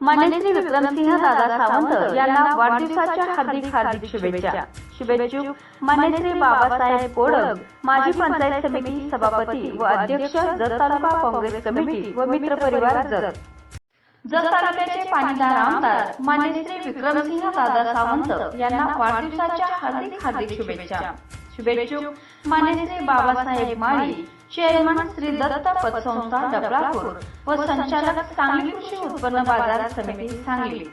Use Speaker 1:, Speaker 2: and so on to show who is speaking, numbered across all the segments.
Speaker 1: मान्य विक्रमसिंह दादा सावंत यांना वाढदिवसाच्या हार्दिक हार्दिक शुभेच्छा. शुभेच्छुक मान्य बाबासाहेब कोडक माजी पंचायत समिती सभापती व अध्यक्ष जत तालुका काँग्रेस कमिटी व मित्र परिवार जत जत तालुक्याचे पाणीदार आमदार मान्य विक्रमसिंह दादा सावंत यांना वाढदिवसाच्या हार्दिक हार्दिक शुभेच्छा. शुभेच्छुक मान्य बाबासाहेब माळी चेअरमन श्री दत्त पतसंस्था डबळापूर व संचालक सांगली कृषी उत्पन्न बाजार समिती सांगली.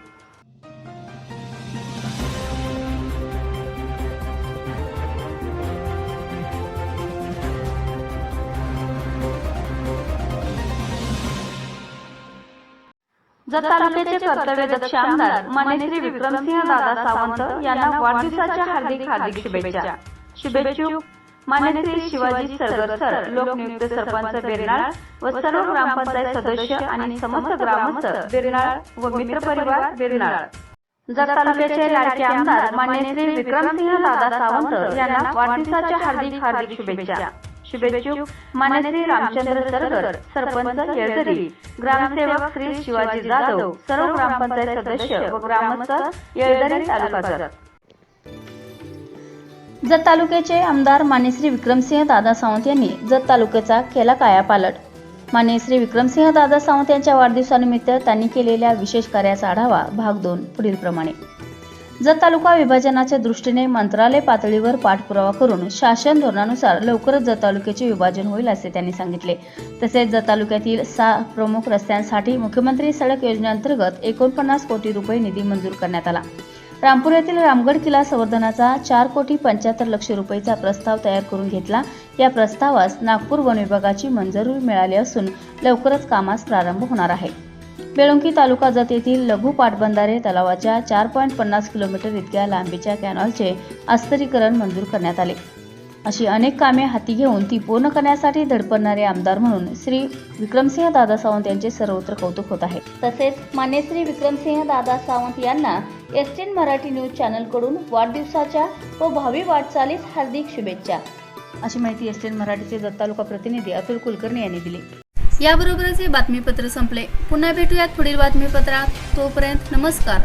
Speaker 1: जत तालुक्याचे कर्तव्य दक्ष आमदार मान्य विक्रमसिंह दादा सावंत यांना वाढदिवसाच्या हार्दिक हार्दिक शुभेच्छा. शुभेच्छुक मान्य शिवाजी सरगर सर लोकनियुक्त सरपंच बेरनाळ व सर्व ग्रामपंचायत सदस्य आणि समस्त ग्रामस्थ बेरनाळ व मित्र परिवार बेरनाळ. जत तालुक्याचे लाडके आमदार मान्य श्री विक्रमसिंह दादा सावंत यांना वाढदिवसाच्या हार्दिक हार्दिक शुभेच्छा. शुभेच्छुक मान्य श्री रामचंद्र सरगर सरपंच येळदरी ग्रामसेवक श्री शिवाजी जाधव सर्व ग्रामपंचायत सदस्य व ग्रामस्थ येळदरी तालुका जत
Speaker 2: तालुक्याचे आमदार मानेश्री विक्रमसिंह दादा सावंत यांनी जत तालुक्याचा केला कायापालट मानेश्री विक्रमसिंह दादा सावंत यांच्या वाढदिवसानिमित्त त्यांनी केलेल्या विशेष कार्याचा आढावा भाग दोन पुढीलप्रमाणे जत तालुका विभाजनाच्या दृष्टीने मंत्रालय पातळीवर पाठपुरावा करून शासन धोरणानुसार लवकरच जत तालुक्याचे विभाजन होईल असे त्यांनी सांगितले. तसेच जत तालुक्यातील सहा प्रमुख रस्त्यांसाठी मुख्यमंत्री सडक योजनेअंतर्गत एकोणपन्नास कोटी रुपये निधी मंजूर करण्यात आला. रामपूर येथील रामगड किल्ला संवर्धनाचा चार कोटी पंच्याहत्तर लक्ष रुपयेचा प्रस्ताव तयार करून घेतला. या प्रस्तावास नागपूर वन विभागाची मंजुरी मिळाली असून लवकरच कामास प्रारंभ होणार आहे. बेळुंकी तालुका जत येथील लघु पाटबंधारे तलावाच्या चार पॉईंट पन्नास किलोमीटर इतक्या लांबीच्या कॅनॉलचे अस्तरीकरण मंजूर करण्यात आले. अशी अनेक कामे हाती घेऊन ती पूर्ण करण्यासाठी धडपडणारे आमदार म्हणून श्री विक्रमसिंह दादा सावंत यांचे सर्वत्र कौतुक होत आहे. तसेच मान्य श्री विक्रमसिंह दादा सावंत यांना एस टेन मराठी न्यूज चॅनलकडून वाढदिवसाच्या व भावी वाटचालीस हार्दिक शुभेच्छा. अशी माहिती एस टेन मराठीचे दत्त तालुका प्रतिनिधी अतुल कुलकर्णी यांनी दिली. याबरोबरच हे बातमीपत्र संपले. पुन्हा भेटूयात पुढील बातमीपत्रात. तोपर्यंत नमस्कार.